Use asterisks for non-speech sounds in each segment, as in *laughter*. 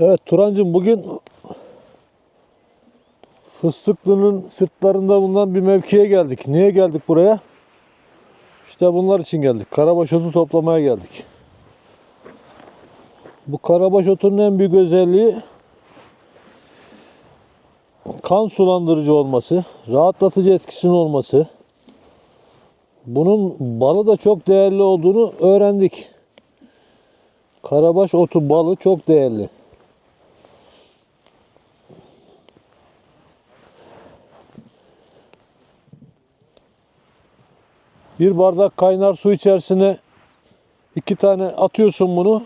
Evet Turancığım bugün Fıstıklı'nın sırtlarında bulunan bir mevkiye geldik. Niye geldik buraya? İşte bunlar için geldik. Karabaş otu toplamaya geldik. Bu karabaş otunun en büyük özelliği kan sulandırıcı olması, rahatlatıcı etkisinin olması. Bunun balı da çok değerli olduğunu öğrendik. Karabaş otu balı çok değerli. Bir bardak kaynar su içerisine iki tane atıyorsun bunu.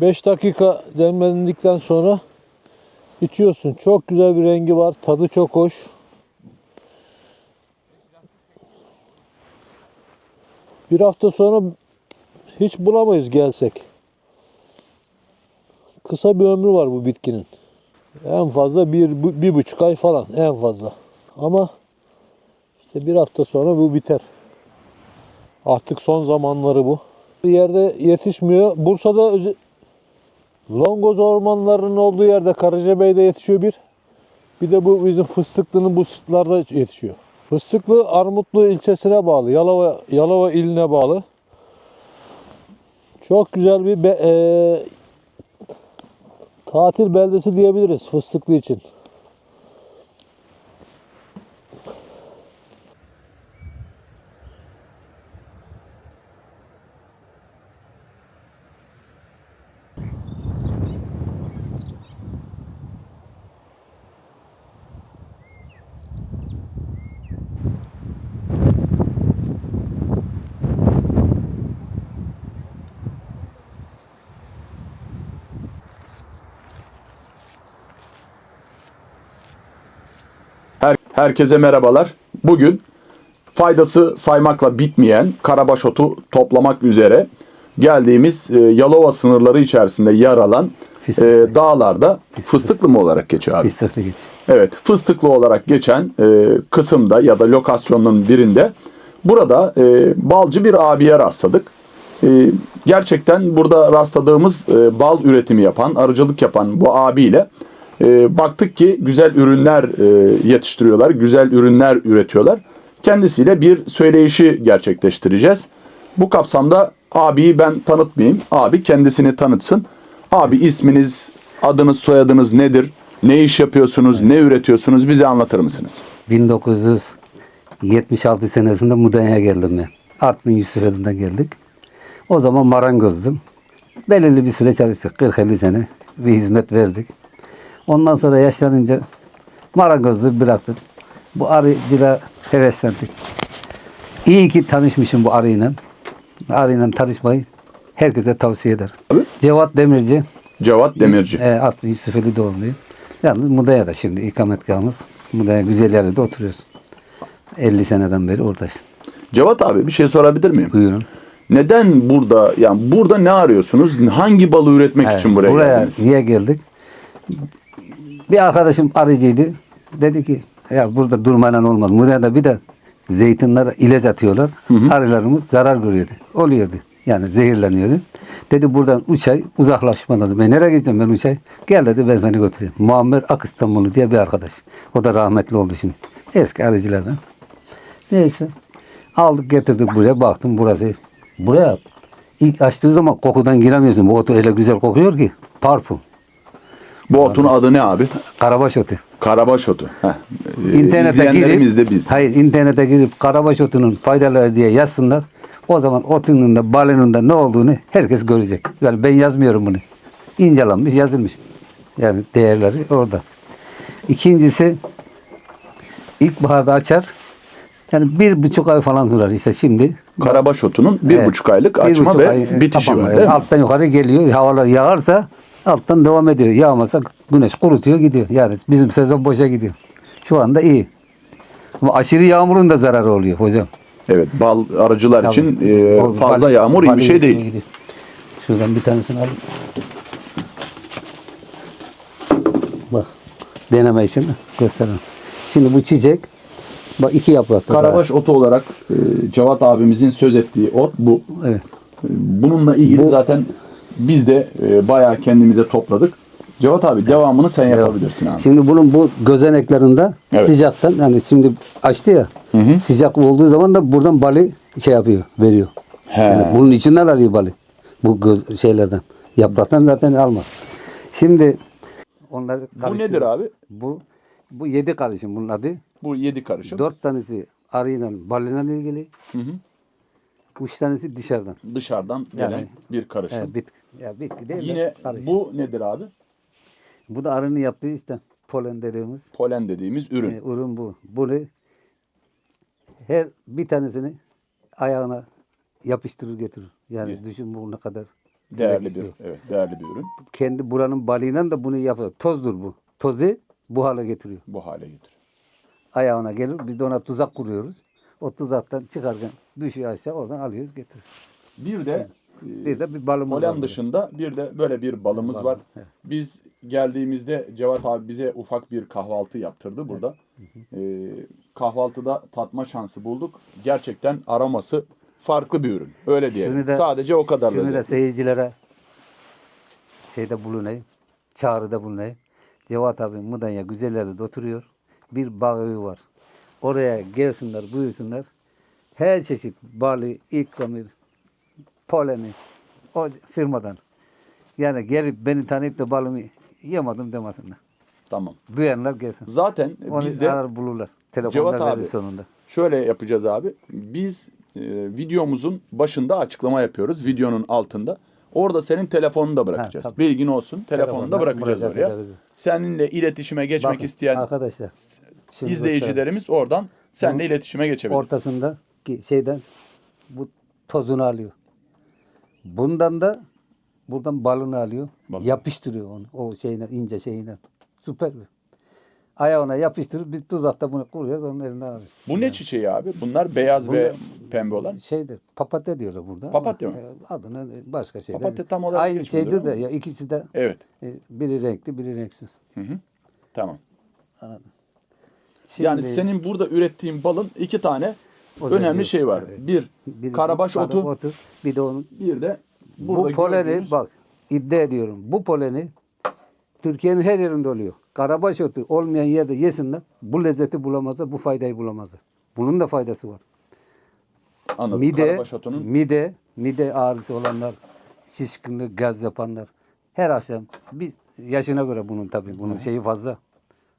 5 dakika demlendikten sonra içiyorsun. Çok güzel bir rengi var. Tadı çok hoş. Bir hafta sonra hiç bulamayız gelsek. Kısa bir ömrü var bu bitkinin. En fazla bir, bir buçuk ay falan en fazla. Ama işte bir hafta sonra bu biter. Artık son zamanları bu. Bir yerde yetişmiyor. Bursa'da Longoz ormanlarının olduğu yerde Karacabey'de yetişiyor bir. Bir de bu bizim Fıstıklı'nın bu sıtlarda yetişiyor. Fıstıklı Armutlu ilçesine bağlı. Yalova Yalova iline bağlı. Çok güzel bir be- eee, tatil beldesi diyebiliriz Fıstıklı için. Her, herkese merhabalar. Bugün faydası saymakla bitmeyen karabaş otu toplamak üzere geldiğimiz e, Yalova sınırları içerisinde yer alan e, Fıstıklı. dağlarda fıstıklı mı olarak geçiyor abi? Fıstıklı geç. Evet, fıstıklı olarak geçen e, kısımda ya da lokasyonun birinde burada e, balcı bir abiye rastladık. E, gerçekten burada rastladığımız e, bal üretimi yapan, arıcılık yapan bu abiyle e, baktık ki güzel ürünler e, yetiştiriyorlar, güzel ürünler üretiyorlar. Kendisiyle bir söyleyişi gerçekleştireceğiz. Bu kapsamda abiyi ben tanıtmayayım. Abi kendisini tanıtsın. Abi isminiz, adınız, soyadınız nedir? Ne iş yapıyorsunuz? Ne üretiyorsunuz? Bize anlatır mısınız? 1976 senesinde Mudanya'ya geldim ben. Artvin Yusufeli'nden geldik. O zaman marangozdum. Belirli bir süre çalıştık. 40-50 sene bir hizmet verdik. Ondan sonra yaşlanınca marangozluğu bıraktık. Bu arıcılığa heveslendik. İyi ki tanışmışım bu arıyla. Arıyla tanışmayı herkese tavsiye ederim. Abi? Cevat Demirci. Cevat Demirci. E, Artvin Yusufeli doğumluyum. Yalnız Mudanya'da şimdi ikametgahımız. Mudanya güzel yerde oturuyoruz. 50 seneden beri oradayız. Cevat abi bir şey sorabilir miyim? Buyurun. Neden burada yani burada ne arıyorsunuz? Hangi balı üretmek Evet, için buraya, geldiniz? niye geldik? Bir arkadaşım arıcıydı. Dedi ki ya burada durmayla olmaz. Mudanya'da bir de zeytinlere ilaç atıyorlar. Arılarımız zarar görüyordu. Oluyordu. Yani zehirleniyordu. Dedi buradan üç ay uzaklaşma lazım. Ben nereye gideceğim ben üç ay? Gel dedi ben seni götüreyim. Muammer Akıstanbullu diye bir arkadaş. O da rahmetli oldu şimdi. Eski arıcılardan. Neyse. Aldık getirdik buraya. Baktım burası. Buraya ilk açtığı zaman kokudan giremiyorsun. Bu otu öyle güzel kokuyor ki. Parfüm. Bu otun adı ne abi? Karabaş otu. Karabaş otu. Heh. İnternete izleyenlerimiz girip, de biz. hayır internete girip karabaş otunun faydaları diye yazsınlar. O zaman otunun da balının da ne olduğunu herkes görecek. Yani ben yazmıyorum bunu. İncelenmiş, yazılmış. Yani değerleri orada. İkincisi ilkbaharda açar. Yani bir buçuk ay falan durar işte şimdi. Karabaş otunun bir Evet. buçuk aylık Bir açma buçuk ve ay, e, bitişi tamam, var e, değil mi? Alttan yukarı geliyor. Havalar yağarsa alttan devam ediyor. Yağmasa güneş kurutuyor gidiyor. Yani bizim sezon boşa gidiyor. Şu anda iyi. Ama aşırı yağmurun da zararı oluyor hocam. Evet bal arıcılar Tabii. için e, O fazla bal- yağmur iyi bal bir şey değil. gidiyor. Şuradan bir tanesini al. Bak deneme için gösterelim. Şimdi bu çiçek bak iki yapraklı. daha. Karabaş otu olarak e, Cevat abimizin söz ettiği ot bu. Evet. Bununla ilgili Bu- zaten biz de e, bayağı kendimize topladık. Cevat abi devamını sen yapabilirsin abi. Şimdi bunun bu gözeneklerinde Evet. sıcaktan yani şimdi açtı ya sıcak olduğu zaman da buradan balı şey yapıyor veriyor. He. Yani bunun içinden alıyor balı. Bu göz, şeylerden. Yapraktan zaten almaz. Şimdi onları Bu karıştırıyor. nedir abi? Bu bu yedi karışım bunun adı. Bu yedi karışım. Dört tanesi arıyla balıyla ilgili. Üç tanesi dışarıdan. Dışarıdan gelen Yani- bir karışım. Evet, bitki. Ya bitki değil de Yine karışım. bu nedir abi? Bu da arının yaptığı işte polen dediğimiz Polen dediğimiz ürün. e, ürün bu. Bunu her bir tanesini ayağına yapıştırır götürür. Yani İyi. düşün bu ne kadar değerli bir, istiyor. evet, değerli bir ürün. Kendi buranın balıyla da bunu yapıyor. Tozdur bu. Tozu bu hale getiriyor. Bu hale getiriyor. Ayağına gelir. Biz de ona tuzak kuruyoruz. O tuzaktan çıkarken düşüyor aşağı oradan alıyoruz getiriyoruz. Bir de Bir de bir balımız var. Polen burada. dışında bir de böyle bir balımız Bal, var. evet. Biz geldiğimizde Cevat abi bize ufak bir kahvaltı yaptırdı burada. Ee, kahvaltıda tatma şansı bulduk. Gerçekten aroması farklı bir ürün. Öyle diyelim. Şunu da- Sadece o kadar Şunu da lezzetli. seyircilere şeyde bulunayım. Çağrıda bulunayım. Cevat abi Mudanya Güzeller'de oturuyor. Bir bağ evi var. Oraya gelsinler, buyursunlar. Her çeşit bali, ikramı, poleni o firmadan. Yani gelip beni tanıyıp da balımı yemedim demesinler. Tamam. Duyanlar gelsin. Zaten Onu biz de arar bulurlar. Cevat abi, sonunda. Şöyle yapacağız abi. Biz e, videomuzun başında açıklama yapıyoruz. Videonun altında. Orada senin telefonunu da bırakacağız. tabii. Bilgin olsun. Telefonunu da bırakacağız oraya. Seninle iletişime geçmek Bakın, isteyen arkadaşlar şimdi izleyicilerimiz oradan seninle iletişime geçebilir. ortasında şeyden bu tozunu alıyor. Bundan da buradan balını alıyor. Balını. Yapıştırıyor onu. O şeyine ince şeyine. Süper bir. Ayağına yapıştırıp biz tuzakta bunu kuruyoruz onun elinden alıyoruz. Bu ne çiçeği abi? Bunlar beyaz ve pembe olan. Şeydir. Papatya diyorlar burada. Papatya mı? e, Adını başka şeyler. Papatya tam olarak Aynı şeydir de ama. ya ikisi de Evet. e, biri renkli biri renksiz. Tamam. Şimdi, yani senin burada ürettiğin balın iki tane önemli şey var. Evet. Bir, biri karabaş karabaş otu, bir de onun bir de burada bu poleni gördüğümüz- bak iddia ediyorum. Bu poleni Türkiye'nin her yerinde oluyor. Karabaş otu olmayan yerde yesinler. Bu lezzeti bulamazlar, bu faydayı bulamazlar. Bunun da faydası var. Anladım. Mide, Karabaş otunun mide, mide ağrısı olanlar, şişkinlik, gaz yapanlar her akşam bir yaşına göre bunun tabii bunun şeyi fazla.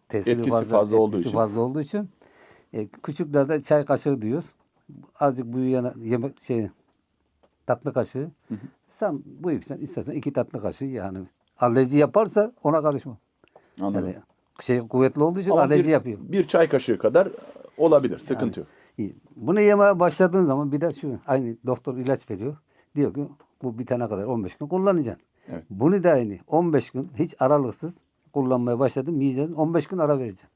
Tesiri Etkisi fazla olduğu etkisi için. fazla olduğu için e, küçüklerde çay kaşığı diyoruz. Azıcık büyüyene yemek şey tatlı kaşığı. Sen büyüksen istersen iki tatlı kaşığı yani. Alerji yaparsa ona karışma. anladım. Yani şey kuvvetli olduğu için Ama alerji bir, yapıyor. bir çay kaşığı kadar olabilir. Sıkıntı yok. İyi. Bunu yemeye başladığın zaman bir de şu aynı doktor ilaç veriyor. Diyor ki bu bitene kadar 15 gün kullanacaksın. Evet. Bunu da aynı 15 gün hiç aralıksız kullanmaya başladım yiyeceksin. 15 gün ara vereceksin.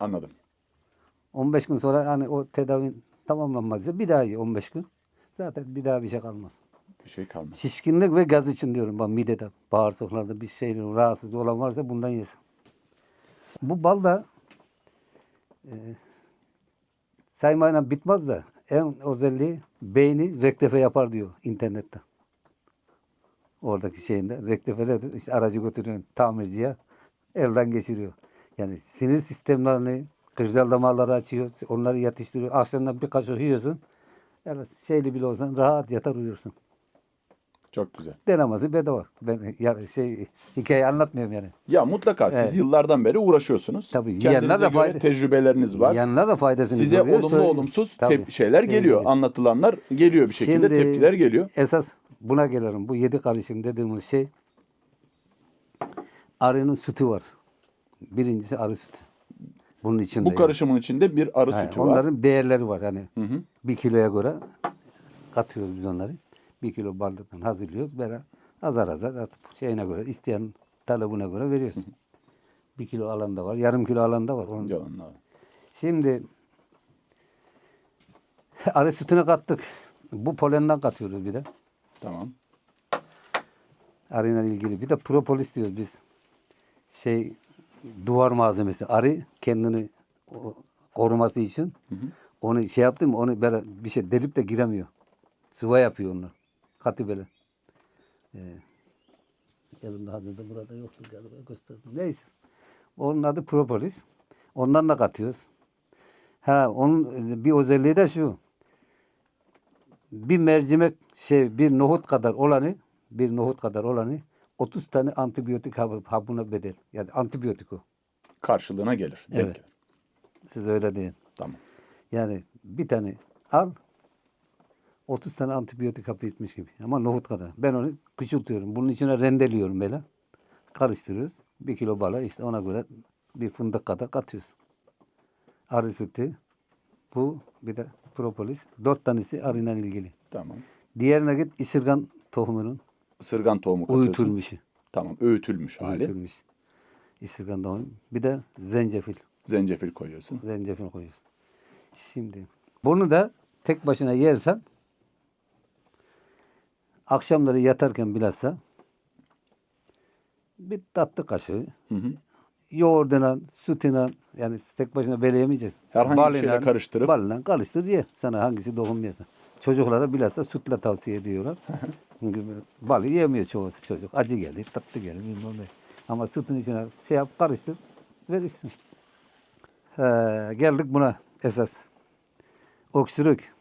Anladım. 15 gün sonra hani o tedavin tamamlanmadıysa bir daha ye 15 gün. Zaten bir daha bir şey kalmaz. Bir şey kalmadı. Şişkinlik ve gaz için diyorum ben midede, bağırsaklarda bir şeyler rahatsız olan varsa bundan yesin. Bu bal da e, saymayla bitmez de en özelliği beyni rektefe yapar diyor internette. Oradaki şeyinde rektefe nedir? İşte aracı götürüyorsun tamirciye elden geçiriyor. Yani sinir sistemlerini, kırcal damarları açıyor, onları yatıştırıyor. Akşamdan bir kaşık yiyorsun. Yani şeyli bile olsan rahat yatar uyursun Çok güzel. denemesi bedava. Ben ya, şey hikaye anlatmıyorum yani. Ya mutlaka siz Evet. yıllardan beri uğraşıyorsunuz. Tabii, Kendinize de göre fayda- tecrübeleriniz var. Yanına da faydasını Size görüyor, olumlu söylüyor. olumsuz tep- şeyler geliyor. gibi. Anlatılanlar geliyor bir şekilde Şimdi tepkiler geliyor. Esas buna gelirim. Bu yedi karışım dediğimiz şey arının sütü var. Birincisi arı sütü. Bunun içinde. Bu yani. karışımın içinde bir arı Ha, sütü var. onların değerleri var. Hani Hı hı. bir kiloya göre katıyoruz biz onları. Bir kilo bardaktan hazırlıyoruz. Böyle azar azar atıp şeyine göre isteyen talebine göre veriyoruz. Bir kilo alan da var. Yarım kilo alan da var. Onun. Şimdi arı sütüne kattık. Bu polenden katıyoruz bir de. Tamam. Arıyla ilgili. Bir de propolis diyoruz biz. Şey duvar malzemesi. Arı kendini o- koruması için onu şey yaptım onu böyle bir şey delip de giremiyor. Sıva yapıyor onlar. Katı böyle. Ee, Elimde hazırda burada yoktu galiba gösterdim. Neyse. Onun adı propolis. Ondan da katıyoruz. Ha onun e, bir özelliği de şu. Bir mercimek şey bir nohut kadar olanı bir nohut kadar olanı 30 tane antibiyotik hab- habına bedel. Yani antibiyotik o. Karşılığına gelir. denk Evet. gelir. Siz öyle deyin. Tamam. Yani bir tane al 30 tane antibiyotik hapı itmiş gibi. Ama nohut kadar. Ben onu küçültüyorum. Bunun içine rendeliyorum böyle. Karıştırıyoruz. Bir kilo bala işte ona göre bir fındık kadar katıyoruz. Arı sütü. Bu bir de propolis. Dört tanesi arıyla ilgili. Tamam. Diğerine git isirgan tohumunun Isırgan tohumu katıyorsun. uyutulmuşu. Tamam. Öğütülmüş hali. Uyutulmuş. İsirgan tohumu. Bir de zencefil. Zencefil koyuyorsun. Zencefil koyuyorsun. Şimdi bunu da tek başına yersen akşamları yatarken bilhassa bir tatlı kaşığı Hı hı. yoğurduna, sütüne yani tek başına böyle yemeyeceksin. Herhangi bir şeyle karıştırıp- Balıyla karıştır ye. Sana hangisi dokunmuyorsa. Çocuklara bilhassa sütle tavsiye ediyorlar. *laughs* Balı yemiyor çoğu çocuk. Acı gelir, tatlı gelir bilmem ne. Ama sütün içine şey yap karıştır ver içsin. He, geldik buna esas. Öksürük.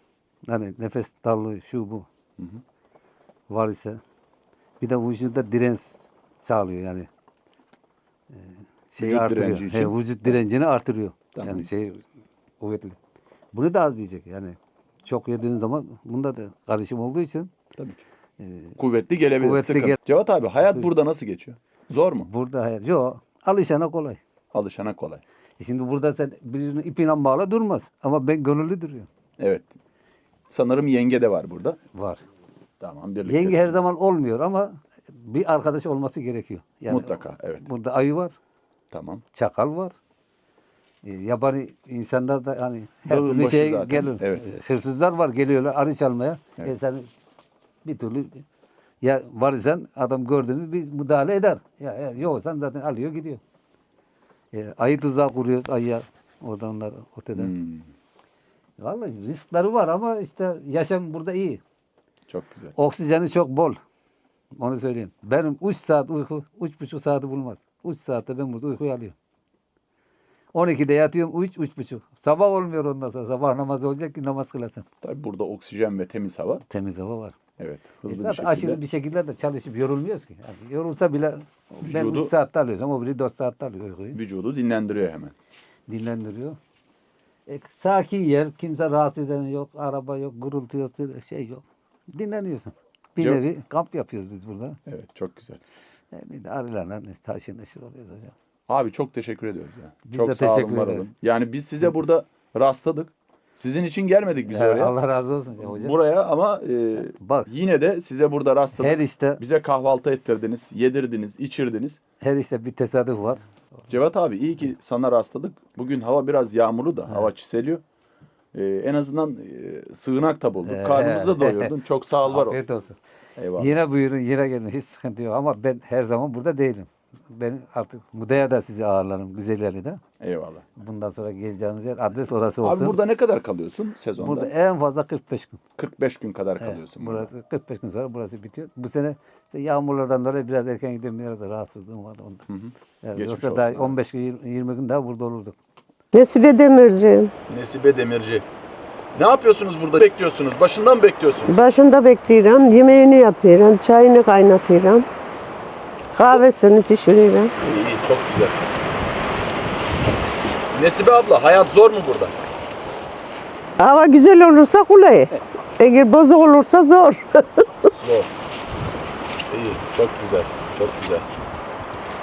Hani nefes darlığı şu bu. Var ise bir de vücuda direnç sağlıyor yani. Ee, şeyi Vücut artırıyor. direnci için. He, vücut direncini artırıyor. Tamam. Yani şey kuvvetli. Bunu da az diyecek yani. Çok yediğin zaman bunda da karışım olduğu için Tabii ki. E, Kuvvetli gelebilir. Kuvvetli sıkıntı. gel- Cevat abi hayat burada nasıl geçiyor? Zor mu? burada hayır. Yok. Alışana kolay. Alışana kolay. E Şimdi burada sen birinin ipiyle bağla durmaz. Ama ben gönüllü duruyor. Evet. Sanırım yenge de var burada. Var. Tamam birlikte. Yenge her zaman olmuyor ama bir arkadaş olması gerekiyor. Yani Mutlaka, evet. Burada ayı var, Tamam. çakal var. E, yabani insanlar da hani her Dağın türlü başı şey zaten, gelir. evet. E, Hırsızlar var geliyorlar arı çalmaya. Evet. E sen bir türlü ya var isen adam gördü mü bir müdahale eder. Ya, ya yoksan zaten alıyor gidiyor. E, ayı tuzağı kuruyoruz ayıya. Oradan onlar öteden. Hmm, Vallahi riskleri var ama işte yaşam burada iyi. çok güzel. Oksijeni çok bol. Onu söyleyeyim. Benim 3 saat uyku, 3,5 saati bulmaz. 3 saatte ben burada uykuyu alıyorum. 12'de yatıyorum 3, 3,5. Sabah olmuyor ondan sonra. Sabah namazı olacak ki namaz kılasın. Tabii burada oksijen ve temiz hava. Temiz hava var. Evet. Hızlı bir zaten şekilde. aşırı bir şekilde de çalışıp yorulmuyoruz ki. Yani yorulsa bile ben Vücudu- 3 saatte alıyorsam o biri 4 saatte alıyor uykuyu. Vücudu dinlendiriyor hemen. Dinlendiriyor. E, sakin yer, kimse rahatsız eden yok, araba yok, gürültü yok, şey yok. Dinleniyorsun. Bir Çok- nevi kamp yapıyoruz biz burada. Evet çok güzel. E, bir de arılarla taşı neşir oluyoruz hocam. Abi çok teşekkür ediyoruz ya. Biz çok de sağ olun teşekkür var ederiz. olun. Yani biz size burada rastladık. Sizin için gelmedik biz Ya, oraya. Allah razı olsun ya hocam. Buraya ama e, Bak. yine de size burada rastladık. Her işte Bize kahvaltı ettirdiniz, yedirdiniz, içirdiniz. her işte bir tesadüf var. Cevat abi iyi ki sana rastladık. Bugün hava biraz yağmurlu da hava çiseliyor. Ee, en azından e, sığınak da bulduk. Ee, Karnımızı da *laughs* doyurdun. Çok sağ ol var ol. Afiyet olsun. Eyvallah. Yine buyurun, yine gelin. Hiç sıkıntı yok. Ama ben her zaman burada değilim. Ben artık Mudaya da sizi ağırlarım. Güzelleri de. Eyvallah. Bundan sonra geleceğiniz yer adres orası olsun. Abi burada ne kadar kalıyorsun sezonda? Burada en fazla 45 gün. 45 gün kadar Evet, kalıyorsun. burada. burası 45 gün sonra burası bitiyor. Bu sene işte yağmurlardan dolayı biraz erken gidiyorum. Biraz da rahatsızlığım vardı ondan. Evet, Geçmiş yoksa olsun daha abi. 15 gün 20 gün daha burada olurduk. Nesibe Demirci. Nesibe Demirci. Ne yapıyorsunuz burada? Bekliyorsunuz. Başından mı bekliyorsunuz? Başında bekliyorum. Yemeğini yapıyorum. Çayını kaynatıyorum. Kahvesini pişiriyorum. İyi, iyi, çok güzel. Nesibe abla hayat zor mu burada? Hava güzel olursa kolay. *laughs* Eğer bozuk olursa zor. Zor. İyi, çok güzel. Çok güzel.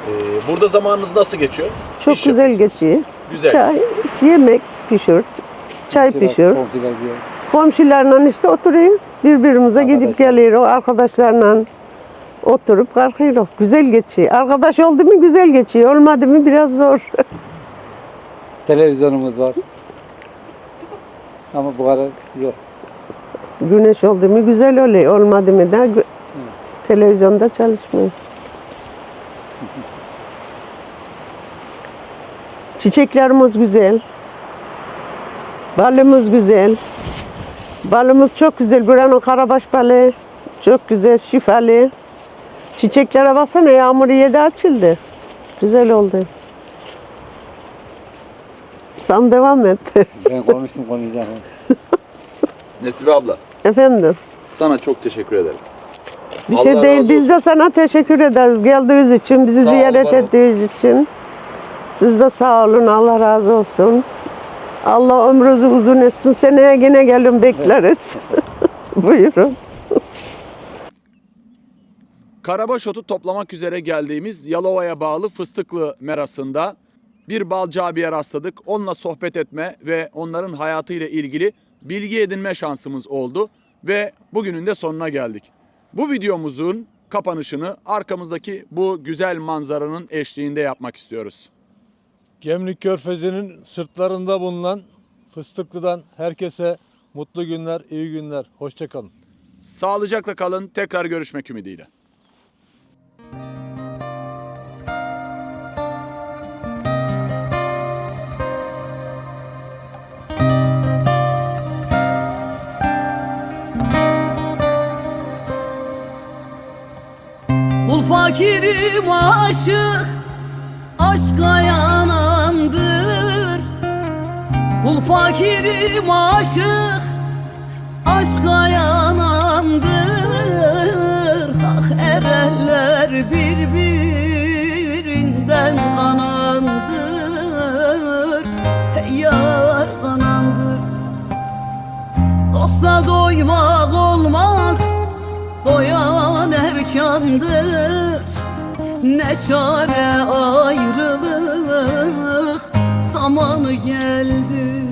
Ee, burada zamanınız nasıl geçiyor? Çok İş güzel geçiyor. Güzel. Çay, yemek pişir. Çay pişir. Komşularla işte oturuyoruz. Birbirimize gidip Arkadaşlar. geliyoruz. Arkadaşlarla oturup kalkıyoruz. Güzel geçiyor. Arkadaş oldu mu güzel geçiyor. Olmadı mı biraz zor. *laughs* Televizyonumuz var. Ama bu kadar yok. Güneş oldu mu güzel oluyor. Olmadı mı da gö- televizyonda çalışmıyor. *laughs* Çiçeklerimiz güzel. Balımız güzel. Balımız çok güzel. Buranın karabaş balı çok güzel, şifalı. Çiçeklere baksana yağmur yedi açıldı. Güzel oldu. Sen devam et. *laughs* Ben konuştum konuşacağım. Nesibe abla Efendim. sana çok teşekkür ederim. Bir Allah şey değil. razı Biz de sana teşekkür ederiz geldiğiniz için, bizi Sağ ziyaret var ol. ettiğiniz için. Siz de sağ olun. Allah razı olsun. Allah ömrünüzü uzun etsin. Seneye yine gelin bekleriz. *laughs* Buyurun. Karabaş otu toplamak üzere geldiğimiz Yalova'ya bağlı Fıstıklı merasında bir balcı abiye rastladık. Onunla sohbet etme ve onların hayatıyla ilgili bilgi edinme şansımız oldu ve bugünün de sonuna geldik. Bu videomuzun kapanışını arkamızdaki bu güzel manzaranın eşliğinde yapmak istiyoruz. Gemlik Körfezi'nin sırtlarında bulunan Fıstıklı'dan herkese mutlu günler, iyi günler. Hoşçakalın. Sağlıcakla kalın. Tekrar görüşmek ümidiyle. Fakirim aşık Aşka yanandır. Kul fakirim aşık Aşka yanandır. Ah ereller birbirinden kanandır. Hey yar kanandır. Dosta doymak olmaz Doyan erkandır Ne çare ayrılık Zamanı geldi